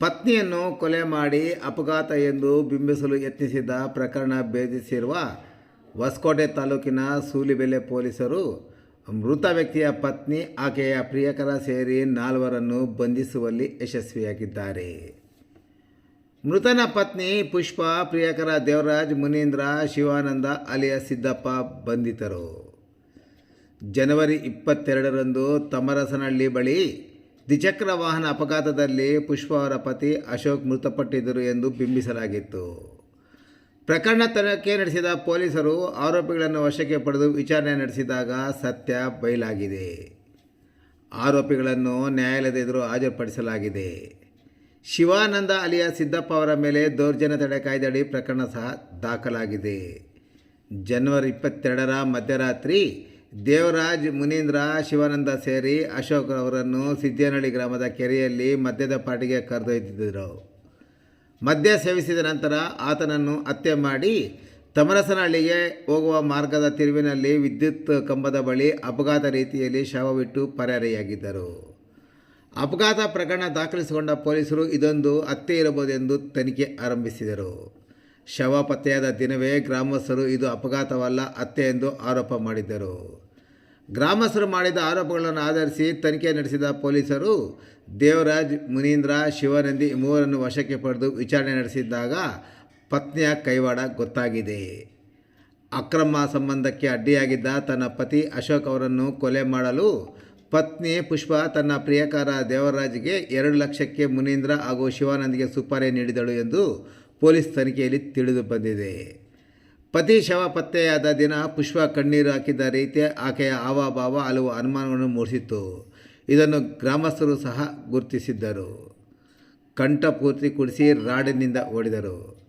ಪತ್ನಿಯನ್ನು ಕೊಲೆ ಮಾಡಿ ಅಪಘಾತ ಎಂದು ಬಿಂಬಿಸಲು ಯತ್ನಿಸಿದ ಪ್ರಕರಣ ಭೇದಿಸಿರುವ ಹೊಸಕೋಟೆ ತಾಲೂಕಿನ ಸೂಲಿಬೆಲೆ ಪೊಲೀಸರು ಮೃತ ವ್ಯಕ್ತಿಯ ಪತ್ನಿ, ಆಕೆಯ ಪ್ರಿಯಕರ ಸೇರಿ ನಾಲ್ವರನ್ನು ಬಂಧಿಸುವಲ್ಲಿ ಯಶಸ್ವಿಯಾಗಿದ್ದಾರೆ. ಮೃತನ ಪತ್ನಿ ಪುಷ್ಪ, ಪ್ರಿಯಕರ ದೇವರಾಜ್, ಮುನೀಂದ್ರ, ಶಿವಾನಂದ ಅಲಿಯ ಸಿದ್ದಪ್ಪ ಬಂಧಿತರು. ಜನವರಿ ಇಪ್ಪತ್ತೆರಡರಂದು ತಮರಸನಹಳ್ಳಿ ಬಳಿ ದ್ವಿಚಕ್ರ ವಾಹನ ಅಪಘಾತದಲ್ಲಿ ಪುಷ್ಪ ಅವರ ಪತಿ ಅಶೋಕ್ ಮೃತಪಟ್ಟಿದ್ದರು ಎಂದು ಬಿಂಬಿಸಲಾಗಿತ್ತು. ಪ್ರಕರಣ ತನಿಖೆ ನಡೆಸಿದ ಪೊಲೀಸರು ಆರೋಪಿಗಳನ್ನು ವಶಕ್ಕೆ ಪಡೆದು ವಿಚಾರಣೆ ನಡೆಸಿದಾಗ ಸತ್ಯ ಬಯಲಾಗಿದೆ ಆರೋಪಿಗಳನ್ನು ನ್ಯಾಯಾಲಯದ ಎದುರು ಹಾಜರುಪಡಿಸಲಾಗಿದೆ. ಶಿವಾನಂದ ಅಲಿಯ ಸಿದ್ದಪ್ಪ ಅವರ ಮೇಲೆ ದೌರ್ಜನ್ಯ ತಡೆ ಕಾಯ್ದೆಯಡಿ ಪ್ರಕರಣ ಸಹ ದಾಖಲಾಗಿದೆ. ಜನವರಿ ಇಪ್ಪತ್ತೆರಡರ ಮಧ್ಯರಾತ್ರಿ ದೇವರಾಜ್ ಮುನೀಂದ್ರ ಶಿವಾನಂದ ಸೇರಿ ಅಶೋಕ್ ಅವರನ್ನು ಸಿದ್ದೇನಹಳ್ಳಿ ಗ್ರಾಮದ ಕೆರೆಯಲ್ಲಿ ಮದ್ಯದ ಪಾಟಿಗೆ ಕರೆದೊಯ್ದಿದ್ದರು. ಮದ್ಯ ಸೇವಿಸಿದ ನಂತರ ಆತನನ್ನು ಹತ್ಯೆ ಮಾಡಿ ತಮರಸನಹಳ್ಳಿಗೆ ಹೋಗುವ ಮಾರ್ಗದ ತಿರುವಿನಲ್ಲಿ ವಿದ್ಯುತ್ ಕಂಬದ ಬಳಿ ಅಪಘಾತ ರೀತಿಯಲ್ಲಿ ಶವವಿಟ್ಟು ಪರಾರಿಯಾಗಿದ್ದರು. ಅಪಘಾತ ಪ್ರಕರಣ ದಾಖಲಿಸಿಕೊಂಡ ಪೊಲೀಸರು ಇದೊಂದು ಹತ್ಯೆ ಇರಬಹುದೆಂದು ತನಿಖೆ ಆರಂಭಿಸಿದರು. ಶವ ಪತ್ತೆಯಾದ ದಿನವೇ ಗ್ರಾಮಸ್ಥರು ಇದು ಅಪಘಾತವಲ್ಲ, ಅತ್ತೆ ಎಂದು ಆರೋಪ ಮಾಡಿದ್ದರು. ಗ್ರಾಮಸ್ಥರು ಮಾಡಿದ ಆರೋಪಗಳನ್ನು ಆಧರಿಸಿ ತನಿಖೆ ನಡೆಸಿದ ಪೊಲೀಸರು ದೇವರಾಜ್, ಮುನೀಂದ್ರ, ಶಿವನಂದಿ ಮೂವರನ್ನು ವಶಕ್ಕೆ ಪಡೆದು ವಿಚಾರಣೆ ನಡೆಸಿದ್ದಾಗ ಪತ್ನಿಯ ಕೈವಾಡ ಗೊತ್ತಾಗಿದೆ. ಅಕ್ರಮ ಸಂಬಂಧಕ್ಕೆ ಅಡ್ಡಿಯಾಗಿದ್ದ ತನ್ನ ಪತಿ ಅಶೋಕ್ ಅವರನ್ನು ಕೊಲೆ ಮಾಡಲು ಪತ್ನಿ ಪುಷ್ಪ ತನ್ನ ಪ್ರಿಯಕರ ದೇವರಾಜ್ಗೆ ಎರಡು ಲಕ್ಷಕ್ಕೆ ಮುನೀಂದ್ರ ಹಾಗೂ ಶಿವಾನಂದಿಗೆ ಸುಪಾರಿ ನೀಡಿದಳು ಎಂದು ಪೊಲೀಸ್ ತನಿಖೆಯಲ್ಲಿ ತಿಳಿದು ಬಂದಿದೆ. ಪತಿ ಶವ ಪತ್ತೆಯಾದ ದಿನ ಪುಷ್ಪ ಕಣ್ಣೀರು ಹಾಕಿದ್ದ ರೀತಿ ಆಕೆಯ ಹಾವಭಾವ ಹಲವು ಅನುಮಾನವನ್ನು ಮೂಡಿಸಿತ್ತು. ಇದನ್ನು ಗ್ರಾಮಸ್ಥರು ಸಹ ಗುರುತಿಸಿದ್ದರು. ಕಂಠಪೂರ್ತಿ ಕುಡಿಸಿ ರಾಡಿನಿಂದ ಓಡಿದರು.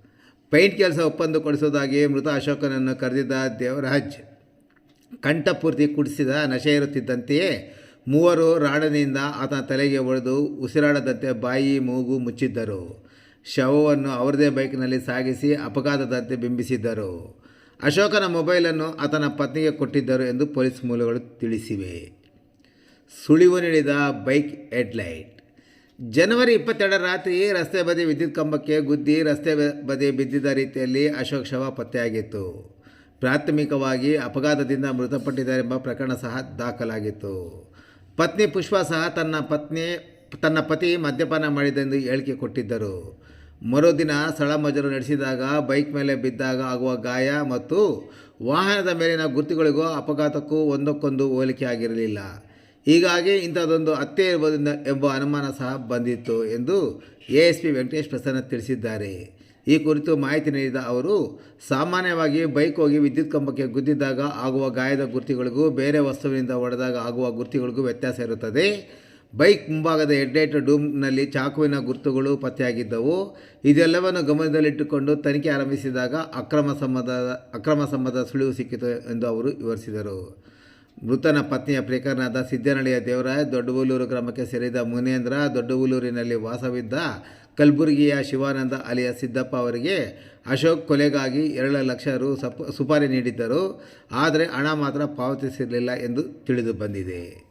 ಪೈಂಟ್ ಕೆಲಸ ಒಪ್ಪಂದ ಕೊಡಿಸುವುದಾಗಿ ಮೃತ ಅಶೋಕನನ್ನು ಕರೆದಿದ್ದ ದೇವರಾಜ್ ಕಂಠಪೂರ್ತಿ ಕುಡಿಸಿದ ನಶೆ ಇರುತ್ತಿದ್ದಂತೆಯೇ ಮೂವರು ರಾಡನಿಂದ ಆತನ ತಲೆಗೆ ಒಡೆದು ಉಸಿರಾಡದಂತೆ ಬಾಯಿ, ಮೂಗು ಮುಚ್ಚಿದ್ದರು. ಶವವನ್ನು ಅವರದೇ ಬೈಕ್ನಲ್ಲಿ ಸಾಗಿಸಿ ಅಪಘಾತದಂತೆ ಬಿಂಬಿಸಿದ್ದರು. ಅಶೋಕನ ಮೊಬೈಲನ್ನು ಆತನ ಪತ್ನಿಗೆ ಕೊಟ್ಟಿದ್ದರು ಎಂದು ಪೊಲೀಸ್ ಮೂಲಗಳು ತಿಳಿಸಿವೆ. ಸುಳಿವು ನೀಡಿದ ಬೈಕ್ ಹೆಡ್ಲೈಟ್. ಜನವರಿ ಇಪ್ಪತ್ತೆರಡರ ರಾತ್ರಿ ರಸ್ತೆ ಬದಿ ವಿದ್ಯುತ್ ಕಂಬಕ್ಕೆ ಗುದ್ದಿ ರಸ್ತೆ ಬದಿ ಬಿದ್ದಿದ್ದ ರೀತಿಯಲ್ಲಿ ಅಶೋಕ್ ಶವ ಪತ್ತೆಯಾಗಿತ್ತು. ಪ್ರಾಥಮಿಕವಾಗಿ ಅಪಘಾತದಿಂದ ಮೃತಪಟ್ಟಿದ್ದಾರೆಂಬ ಪ್ರಕರಣ ಸಹ ದಾಖಲಾಗಿತ್ತು. ಪತ್ನಿ ಪುಷ್ಪ ಸಹ ತನ್ನ ಪತ್ನಿ, ತನ್ನ ಪತಿ ಮದ್ಯಪಾನ ಎಂದು ಹೇಳಿಕೆ ಕೊಟ್ಟಿದ್ದರು. ಮರುದಿನ ಸ್ಥಳಮಜರು ನಡೆಸಿದಾಗ, ಬೈಕ್ ಮೇಲೆ ಬಿದ್ದಾಗ ಆಗುವ ಗಾಯ ಮತ್ತು ವಾಹನದ ಮೇಲಿನ ಗುರುತುಗಳಿಗೂ ಅಪಘಾತಕ್ಕೂ ಒಂದಕ್ಕೊಂದು ಹೋಲಿಕೆ ಆಗಿರಲಿಲ್ಲ ಹೀಗಾಗಿ ಇಂಥದ್ದೊಂದು ಹತ್ಯೆ ಇರಬಹುದು ಎಂಬ ಅನುಮಾನ ಸಹ ಬಂದಿತ್ತು ಎಂದು A S P Venkatesh Prasanna ತಿಳಿಸಿದ್ದಾರೆ. ಈ ಕುರಿತು ಮಾಹಿತಿ ನೀಡಿದ ಅವರು, ಸಾಮಾನ್ಯವಾಗಿ ಬೈಕ್ ಹೋಗಿ ವಿದ್ಯುತ್ ಕಂಬಕ್ಕೆ ಗುದ್ದಿದ್ದಾಗ ಆಗುವ ಗಾಯದ ಗುರುತುಗಳಿಗೂ ಬೇರೆ ವಸ್ತುವಿನಿಂದ ಹೊಡೆದಾಗ ಆಗುವ ಗುರುತುಗಳಿಗೂ ವ್ಯತ್ಯಾಸ ಇರುತ್ತದೆ. ಬೈಕ್ ಮುಂಭಾಗದ ಹೆಡ್ಲೈಟ್ ಡೂಮ್ನಲ್ಲಿ ಚಾಕುವಿನ ಗುರುತುಗಳು ಪತ್ತೆಯಾಗಿದ್ದವು. ಇದೆಲ್ಲವನ್ನು ಗಮನದಲ್ಲಿಟ್ಟುಕೊಂಡು ತನಿಖೆ ಆರಂಭಿಸಿದಾಗ ಅಕ್ರಮ ಸಂಬಂಧದ ಅಕ್ರಮ ಸಂಬಂಧ ಸುಳಿವು ಸಿಕ್ಕಿತು ಎಂದು ಅವರು ವಿವರಿಸಿದರು. ಮೃತನ ಪತ್ನಿಯ ಪ್ರಿಯಕರನಾದ ಸಿದ್ದನಹಳ್ಳಿಯ ದೇವರಾಯ್ ದೊಡ್ಡಬೂಲೂರು ಗ್ರಾಮಕ್ಕೆ ಸೇರಿದ ಮುನೇಂದ್ರ ದೊಡ್ಡಬೂಲೂರಿನಲ್ಲಿ ವಾಸವಿದ್ದ ಕಲಬುರಗಿಯ ಶಿವಾನಂದ ಅಲಿಯ ಸಿದ್ದಪ್ಪ ಅವರಿಗೆ ಅಶೋಕ್ ಕೊಲೆಗಾಗಿ ಎರಡು ಲಕ್ಷ ರು ಸಪ್, ಸುಪಾರಿ ನೀಡಿದ್ದರು. ಆದರೆ ಹಣ ಮಾತ್ರ ಪಾವತಿಸಿರಲಿಲ್ಲ ಎಂದು ತಿಳಿದು ಬಂದಿದೆ.